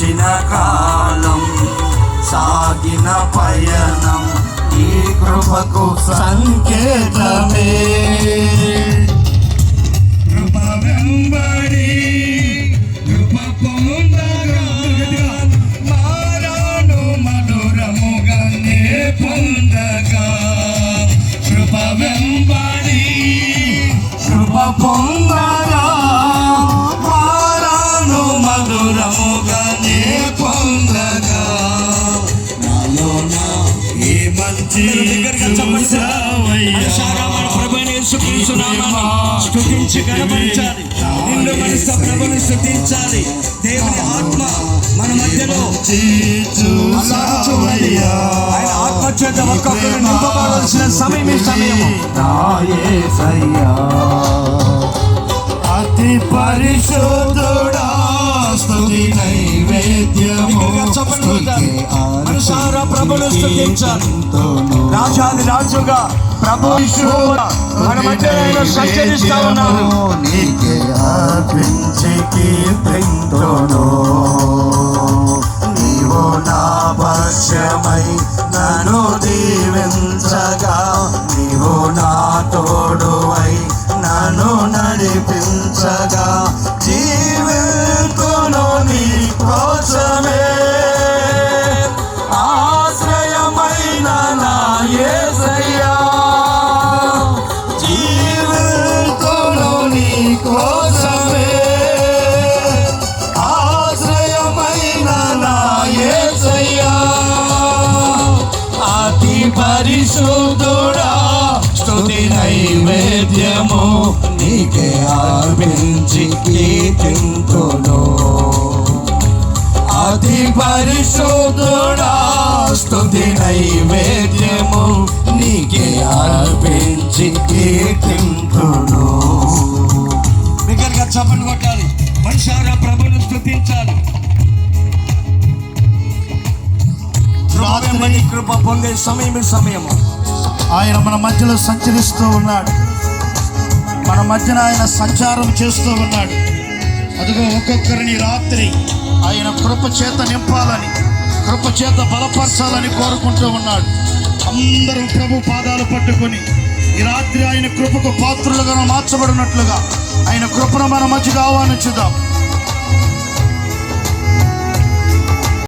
గడిచిన కాలం సాగిన పయనం ఈ కృపకు సంకేతమే. కృప వెంబడి కృప పొందగా మారాను మధురముగా నే పొందగా. కృప వెంబడి కృప పొందగా స్థుతించి కనబరచాలి నిన్ను మనసు ప్రభుని స్థుతించాలి దేవుని ఆత్మ మన మధ్యలో. ఆయన ఆత్మ చేత ఒక్కొక్కరు నింపబడాల్సిన సమయం ఈ యేసయ్యా. అతి పరిశుద్ధుడా స్తుతి నైవేద్యము మనసారా ప్రభుని స్థుతించాలి. రాజాది రాజుగా ప్రభు మన మధ్య సంచరిస్తా ఉన్నాడు నీకే పరిశుద్ధుడా స్తుతి నైవేద్యము నీకే అర్పించి కీర్తింతును. అతి పరిశుద్ధుడా స్తుతి నైవేద్యము నీకే అర్పించి కీర్తింతును. దగ్గరగా చప్పలు కొట్టాలి. మనుషారా ప్రభుని స్థుతించాలి రాత్రి కృప పొందే సమయం సమయము ఆయన మన మధ్యలో సంచరిస్తూ ఉన్నాడు. మన మధ్యన ఆయన సంచారం చేస్తూ ఉన్నాడు. అదిగో ఒక్కొక్కరిని రాత్రి ఆయన కృప చేత నింపాలని కృప చేత బలపరచాలని కోరుకుంటూ ఉన్నాడు. అందరూ ప్రభు పాదాలు పట్టుకొని ఈ రాత్రి ఆయన కృపకు పాత్రులుగా మార్చబడినట్లుగా ఆయన కృపను మన మధ్యగా ఆహ్వానించుదాం.